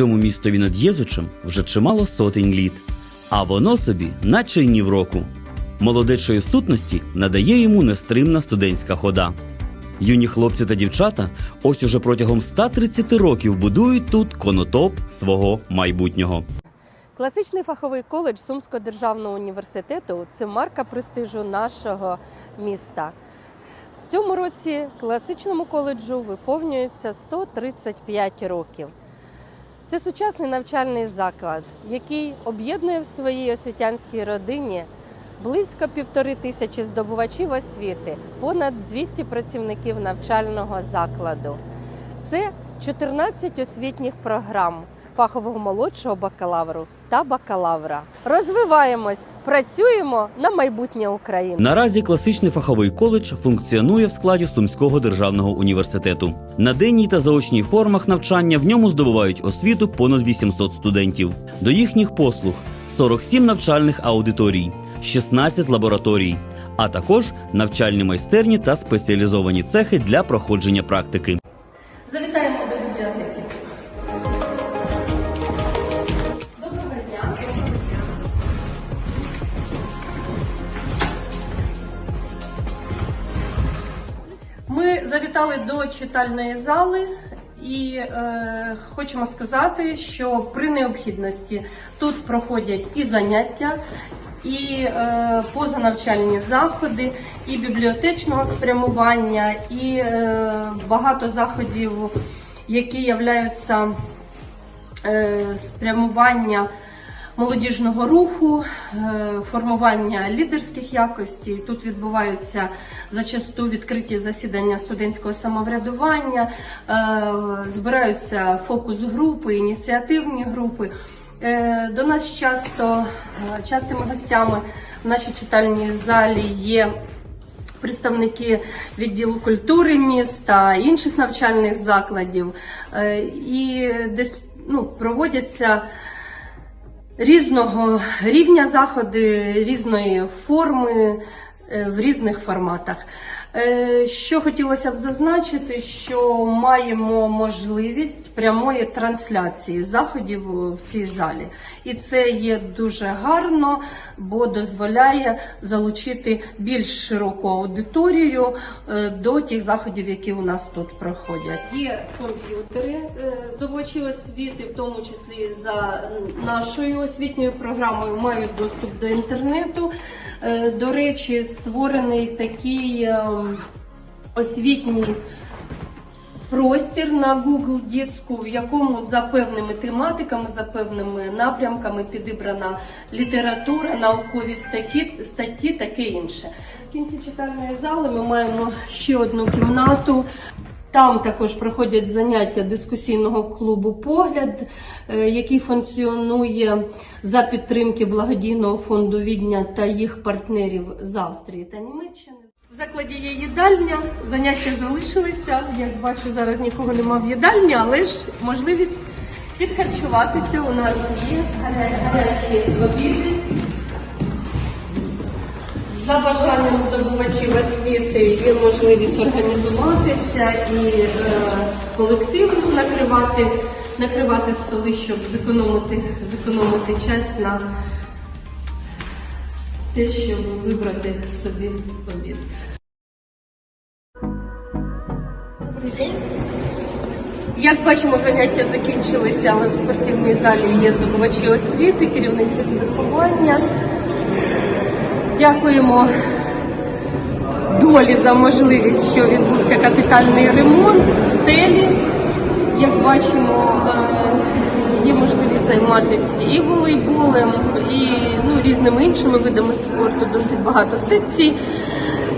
Цьому містові над Єзучем вже чимало сотень літ, а воно собі, наче й ні в року. Молодечої сутності надає йому нестримна студентська хода. Юні хлопці та дівчата ось уже протягом 130 років будують тут конотоп свого майбутнього. Класичний фаховий коледж Сумського державного університету це марка престижу нашого міста. В цьому році класичному коледжу виповнюється 135 років. Це сучасний навчальний заклад, який об'єднує в своїй освітянській родині близько півтори тисячі здобувачів освіти, понад 200 працівників навчального закладу. Це 14 освітніх програм фахового молодшого бакалавру та бакалавра. Розвиваємось, працюємо на майбутнє України. Наразі класичний фаховий коледж функціонує в складі Сумського державного університету. На денній та заочній формах навчання в ньому здобувають освіту понад 800 студентів. До їхніх послуг 47 навчальних аудиторій, 16 лабораторій, а також навчальні майстерні та спеціалізовані цехи для проходження практики. Завітаємо завітали до читальної зали і е, хочемо сказати, що при необхідності тут проходять і заняття, і е, позанавчальні заходи, і бібліотечного спрямування, і е, багато заходів, які являються е, спрямування молодіжного руху, е, формування лідерських якостей. Тут відбуваються зачасту відкриті засідання студентського самоврядування, е, збираються фокус-групи, ініціативні групи. Е, До нас часто частими гостями в нашій читальній залі є представники відділу культури міста, інших навчальних закладів, і десь ну, проводяться різного рівня заходи, різної форми е, в різних форматах. Е, Що хотілося б зазначити, що маємо можливість прямої трансляції заходів в цій залі, і це є дуже гарно, бо дозволяє залучити більш широку аудиторію е, до тих заходів, які у нас тут проходять. Є комп'ютери е, здобувачі освіти, в тому числі за нашою освітньою програмою, мають доступ до інтернету. Е, До речі, створений такий ем, освітній простір на Google диску, в якому за певними тематиками, за певними напрямками підібрана література, наукові статті, статті таке інше. В кінці читальної зали ми маємо ще одну кімнату. Там також проходять заняття дискусійного клубу Погляд, е, який функціонує за підтримки благодійного фонду Відня та їх партнерів з Австрії та Німеччини. В закладі є їдальня, заняття залишилися. Як бачу, зараз нікого нема в їдальні, але ж можливість підхарчуватися у нас є гаря- гарячі обіди. За бажанням здобувачів освіти є можливість організуватися і е, колективно накривати, накривати столи, щоб зекономити, зекономити час на те, щоб вибрати собі обід. Добрий день. Як бачимо, заняття закінчилися, але в спортивній залі є здобувачі освіти, керівники виховання. Дякуємо долі за можливість, що відбувся капітальний ремонт стелі. Як бачимо, е, є можливість займатися і волейболем, і ну, різними іншими видами спорту. Досить багато секцій.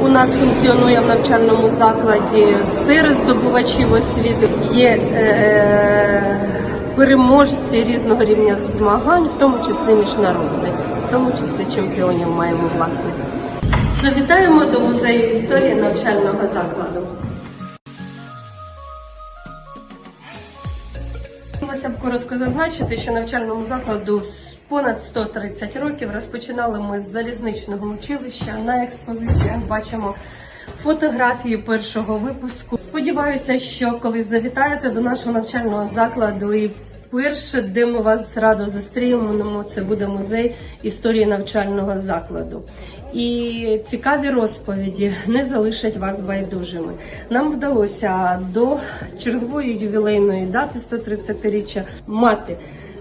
У нас функціонує в навчальному закладі серед здобувачів освіти. Є е, переможці різного рівня змагань, в тому числі міжнародних, в тому числі чемпіонів маємо власне. Завітаємо до музею історії навчального закладу. Хотілося б коротко зазначити, що навчальному закладу понад 130 років розпочинали ми з залізничного училища. На експозиціях бачимо фотографії першого випуску. Сподіваюся, що коли завітаєте до нашого навчального закладу і Перше, де ми вас радо зустрінемо, це буде музей історії навчального закладу. І цікаві розповіді не залишать вас байдужими. Нам вдалося до чергової ювілейної дати 130-річчя мати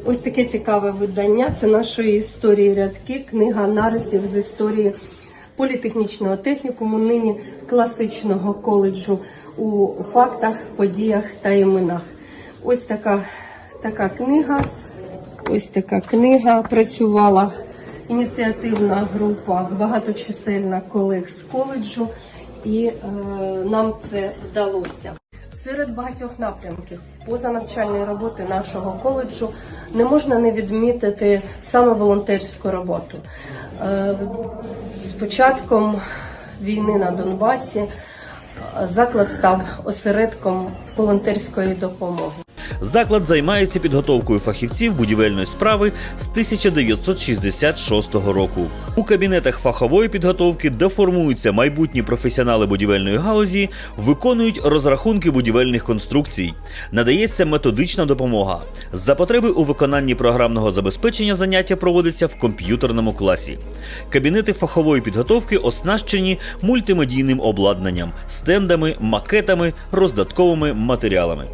ось таке цікаве видання. Це нашої історії рядки, книга нарисів з історії політехнічного технікуму, нині класичного коледжу у фактах, подіях та іменах. Ось така, така книга. Ось така книга працювала ініціативна група, багаточисельна колег з коледжу, і е, нам це вдалося. Серед багатьох напрямків позанавчальної роботи нашого коледжу не можна не відмітити саме волонтерську роботу. Е, з початком війни на Донбасі е, заклад став осередком волонтерської допомоги. Заклад займається підготовкою фахівців будівельної справи з 1966 року. У кабінетах фахової підготовки, де формуються майбутні професіонали будівельної галузі, виконують розрахунки будівельних конструкцій, надається методична допомога. За потреби у виконанні програмного забезпечення заняття проводиться в комп'ютерному класі. Кабінети фахової підготовки оснащені мультимедійним обладнанням, стендами, макетами, роздатковими матеріалами.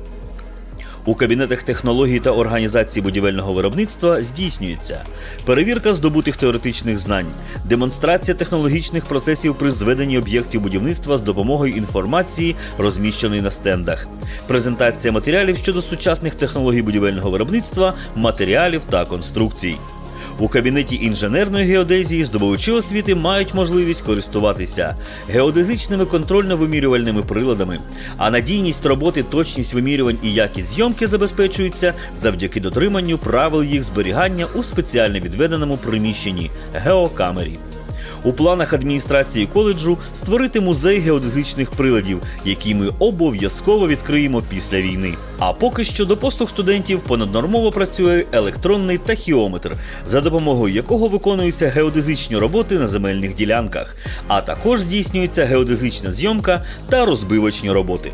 У кабінетах технологій та організації будівельного виробництва здійснюється перевірка здобутих теоретичних знань, демонстрація технологічних процесів при зведенні об'єктів будівництва з допомогою інформації, розміщеної на стендах, презентація матеріалів щодо сучасних технологій будівельного виробництва, матеріалів та конструкцій. У кабінеті інженерної геодезії здобувачі освіти мають можливість користуватися геодезичними контрольно-вимірювальними приладами, а надійність роботи, точність вимірювань і якість зйомки забезпечуються завдяки дотриманню правил їх зберігання у спеціально відведеному приміщенні геокамері. У планах адміністрації коледжу створити музей геодезичних приладів, який ми обов'язково відкриємо після війни. А поки що до послуг студентів понаднормово працює електронний тахіометр, за допомогою якого виконуються геодезичні роботи на земельних ділянках, а також здійснюється геодезична зйомка та розбивочні роботи.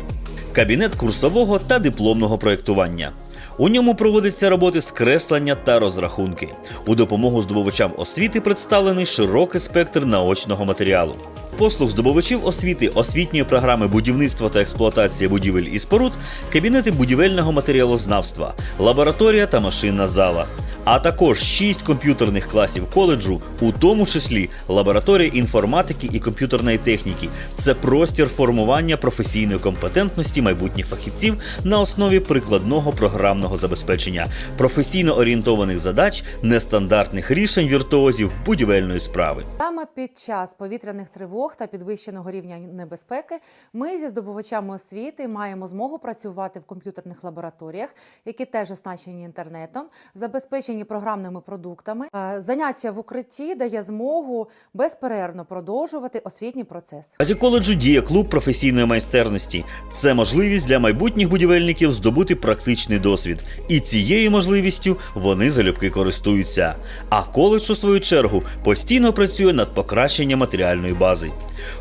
Кабінет курсового та дипломного проєктування. У ньому проводяться роботи з креслення та розрахунки. У допомогу здобувачам освіти представлений широкий спектр наочного матеріалу. Послуг здобувачів освіти, освітньої програми будівництва та експлуатація будівель і споруд, кабінети будівельного матеріалознавства, лабораторія та машинна зала. А також шість комп'ютерних класів коледжу, у тому числі лабораторія інформатики і комп'ютерної техніки. Це простір формування професійної компетентності майбутніх фахівців на основі прикладного програмного забезпечення, професійно орієнтованих задач, нестандартних рішень віртуозів будівельної справи. Саме під час повітряних тривог та підвищеного рівня небезпеки ми зі здобувачами освіти маємо змогу працювати в комп'ютерних лабораторіях, які теж оснащені інтернетом, забезпечені програмними продуктами. Е, Заняття в укритті дає змогу безперервно продовжувати освітній процес. В базі коледжу діє клуб професійної майстерності. Це можливість для майбутніх будівельників здобути практичний досвід, і цією можливістю вони залюбки користуються. А коледж, у свою чергу, постійно працює над покращенням матеріальної бази.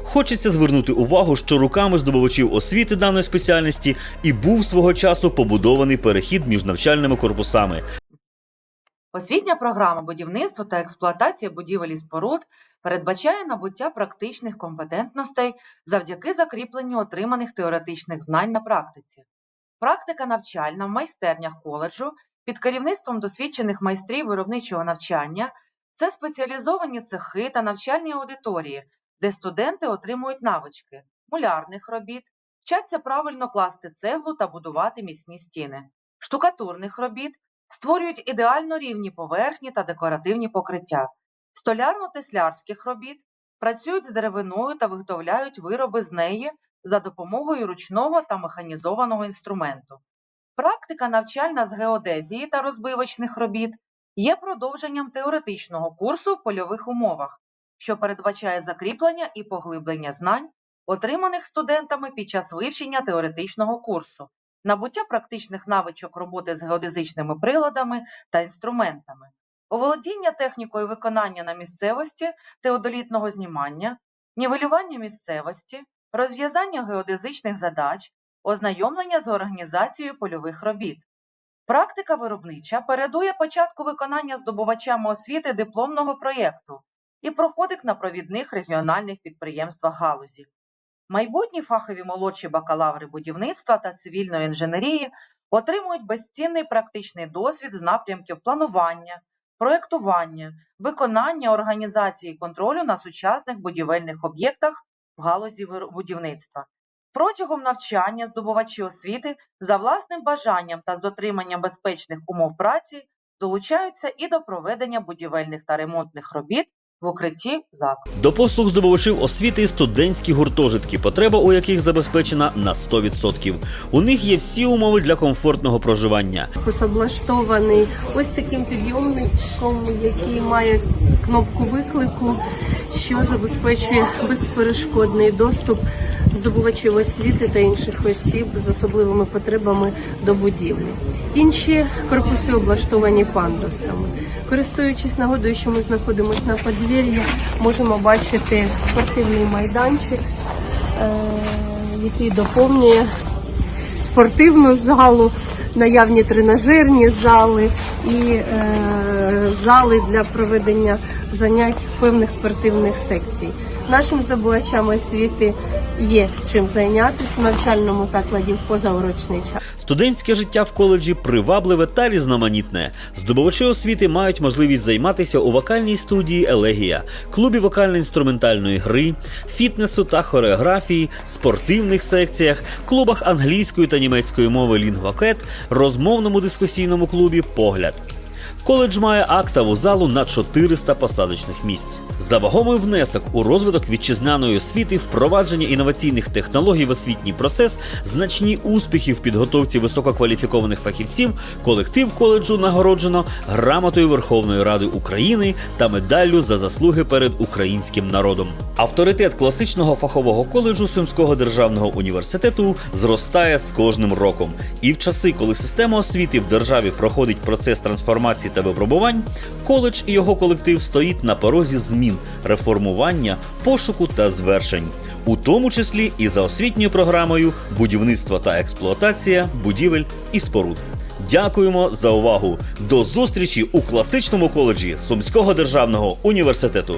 Хочеться звернути увагу, що руками здобувачів освіти даної спеціальності і був свого часу побудований перехід між навчальними корпусами, Освітня програма будівництва та експлуатація будівель і споруд передбачає набуття практичних компетентностей завдяки закріпленню отриманих теоретичних знань на практиці. Практика навчальна в майстернях коледжу під керівництвом досвідчених майстрів виробничого навчання це спеціалізовані цехи та навчальні аудиторії, де студенти отримують навички мулярних робіт, вчаться правильно класти цеглу та будувати міцні стіни, штукатурних робіт, створюють ідеально рівні поверхні та декоративні покриття, столярно-теслярських робіт, працюють з деревиною та виготовляють вироби з неї за допомогою ручного та механізованого інструменту. Практика навчальна з геодезії та розбивочних робіт є продовженням теоретичного курсу в польових умовах, що передбачає закріплення і поглиблення знань, отриманих студентами під час вивчення теоретичного курсу, набуття практичних навичок роботи з геодезичними приладами та інструментами, оволодіння технікою виконання на місцевості теодолітного знімання, нівелювання місцевості, розв'язання геодезичних задач, ознайомлення з організацією польових робіт. Практика виробнича передує початку виконання здобувачами освіти дипломного проєкту і проходить на провідних регіональних підприємствах галузі. Майбутні фахові молодші бакалаври будівництва та цивільної інженерії отримують безцінний практичний досвід з напрямків планування, проєктування, виконання, організації контролю на сучасних будівельних об'єктах в галузі будівництва. Протягом навчання здобувачі освіти за власним бажанням та з дотриманням безпечних умов праці долучаються і до проведення будівельних та ремонтних робіт в укритті закладу. До послуг здобувачів освіти студентські гуртожитки, потреба у яких забезпечена на 100%. У них є всі умови для комфортного проживання. Корпус облаштований ось таким підйомником, який має кнопку виклику, що забезпечує безперешкодний доступ здобувачів освіти та інших осіб з особливими потребами до будівлі. Інші корпуси облаштовані пандусами. Користуючись нагодою, що ми знаходимося на подвір'ї, можемо бачити спортивний майданчик, е, який доповнює спортивну залу, наявні тренажерні зали і е, зали для проведення занять певних спортивних секцій. Нашим здобувачам освіти є чим зайнятися в навчальному закладі в позаурочний час. Студентське життя в коледжі привабливе та різноманітне. Здобувачі освіти мають можливість займатися у вокальній студії Елегія, клубі вокально-інструментальної гри, фітнесу та хореографії, спортивних секціях, клубах англійської та німецької мови Лінгвакет, розмовному дискусійному клубі Погляд. Коледж має актову залу на 400 посадочних місць. За вагомий внесок у розвиток вітчизняної освіти, впровадження інноваційних технологій в освітній процес, значні успіхи в підготовці висококваліфікованих фахівців, колектив коледжу нагороджено грамотою Верховної Ради України та медаллю за заслуги перед українським народом. Авторитет класичного фахового коледжу Сумського державного університету зростає з кожним роком. І в часи, коли система освіти в державі проходить процес трансформації та випробувань, коледж і його колектив стоїть на порозі змін, реформування, пошуку та звершень, у тому числі і за освітньою програмою будівництво та експлуатація будівель і споруд. Дякуємо за увагу! До зустрічі у класичному коледжі Сумського державного університету.